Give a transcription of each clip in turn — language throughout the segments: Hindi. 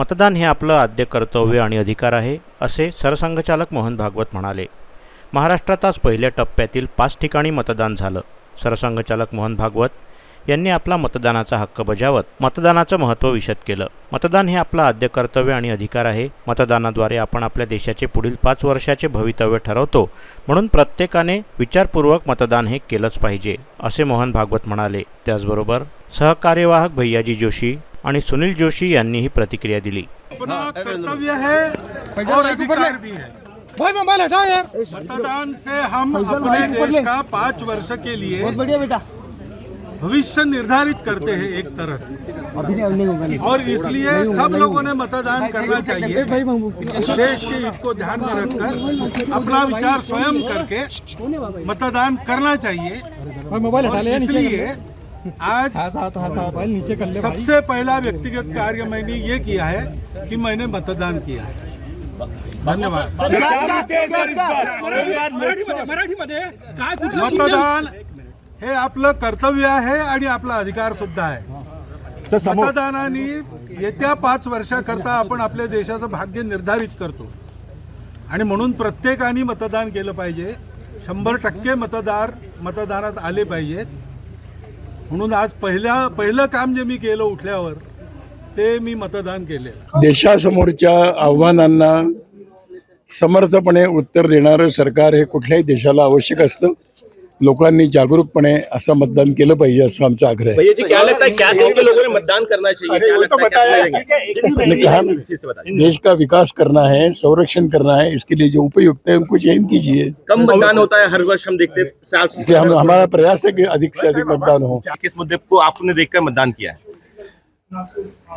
मतदान हे आपलं आद्य कर्तव्य आणि अधिकार आहे असे सरसंघचालक मोहन भागवत म्हणाले. महाराष्ट्रात आज पहिल्या टप्प्यातील पाच ठिकाणी मतदान झालं. सरसंघचालक मोहन भागवत यांनी आपला मतदानाचा हक्क बजावत मतदानाचं महत्त्व विशद केलं. मतदान हे आपलं आद्य कर्तव्य आणि अधिकार आहे. मतदानाद्वारे आपण आपल्या देशाचे पुढील पाच वर्षाचे भवितव्य ठरवतो म्हणून प्रत्येकाने विचारपूर्वक मतदान हे केलंच पाहिजे असे मोहन भागवत म्हणाले. त्याचबरोबर सहकार्यवाहक भैयाजी जोशी आणि सुनील जोशी यांनी ही प्रतिक्रिया दिली. कर्तव्य है और अधिकार भी है। भाई मोबाइल हटाओ यार। मतदान से हम अपने देश का पाँच वर्ष के लिए बहुत बढ़िया बेटा। भविष्य निर्धारित करते हैं एक तरह से। और इसलिए सब लोगों ने मतदान करना चाहिए। देश के हित को ध्यान में रखकर अपना विचार स्वयं करके मतदान करना चाहिए। इसलिए आज नीचे कर ले भाई। सबसे पहला व्यक्तिगत कार्य मैंने ये किया है कि मैंने मतदान किया है। धन्यवाद। मतदान हे आपलं कर्तव्य आहे आणि आपला अधिकार सुद्धा आहे. मतदानाने येत्या पाच वर्षाकरता आपण आपल्या देशाचं भाग्य निर्धारित करतो. आणि म्हणून प्रत्येकाने मतदान केलं पाहिजे. शंभर टक्के मतदार मतदानात आले पाहिजेत. म्हणून आज पहिल्या पहिलं काम जे मी केलं उठल्यावर ते मी मतदान केले देशासमोरच्या आव्हानांना समर्थपणे उत्तर देणारं सरकार हे कुठल्याही देशाला आवश्यक असतं. लोकांनी जागरूकपणे असं मतदान केलं पाहिजे असं आमचा आग्रह आहे. भैया जी क्या लगता है क्या देश के लोगों ने मतदान करना चाहिए? क्या लगता है क्या समझेंगे? मैंने कहा ना, बताइए। देश का विकास करना है संरक्षण करना है इसके लिए जो उपयुक्त है उनको चयन कीजिए। कम मतदान होता है हर वर्ष हम देखते हैं साल इसलिए हम हमारा प्रयास है कि अधिक से अधिक मतदान हो। किस मुद्दे को आपने देखकर मतदान किया है?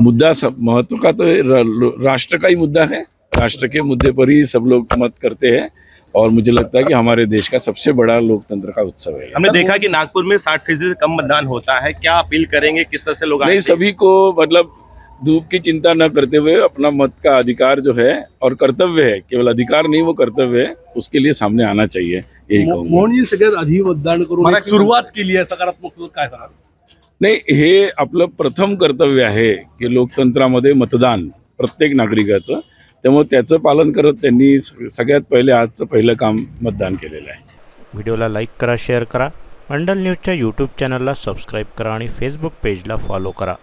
मुद्दा सब महत्व का तो र- राष्ट्र का ही मुद्दा है। राष्ट्र के मुद्दे पर ही सब लोग मत करते हैं। और मुझे लगता है कि हमारे देश का सबसे बड़ा लोकतंत्र का उत्सव है हमने देखा कि नागपुर में साठ फ़ीसदी से कम मतदान होता है। क्या अपील करेंगे? किस तरह से लोग नहीं सभी को मतलब धूप की चिंता न करते हुए अपना मत का अधिकार जो है और कर्तव्य है केवल अधिकार नहीं वो कर्तव्य है उसके लिए सामने आना चाहिए यही सगळ्यात आधी मतदान करून एक सुरुवात केली आहे सकारात्मक काय नाही हे आपलं प्रथम कर्तव्य आहे की लोकतंत्रामध्ये मतदान प्रत्येक नागरिकाचं. त्यामुळे त्याचं पालन करत त्यांनी स- सगळ्यात पहिले आजचं पहिलं काम मतदान केलेलं आहे. व्हिडिओला लाईक करा शेअर करा. मंडल न्यूजच्या यूट्यूब चॅनलला सबस्क्राईब करा आणि फेसबुक पेजला फॉलो करा.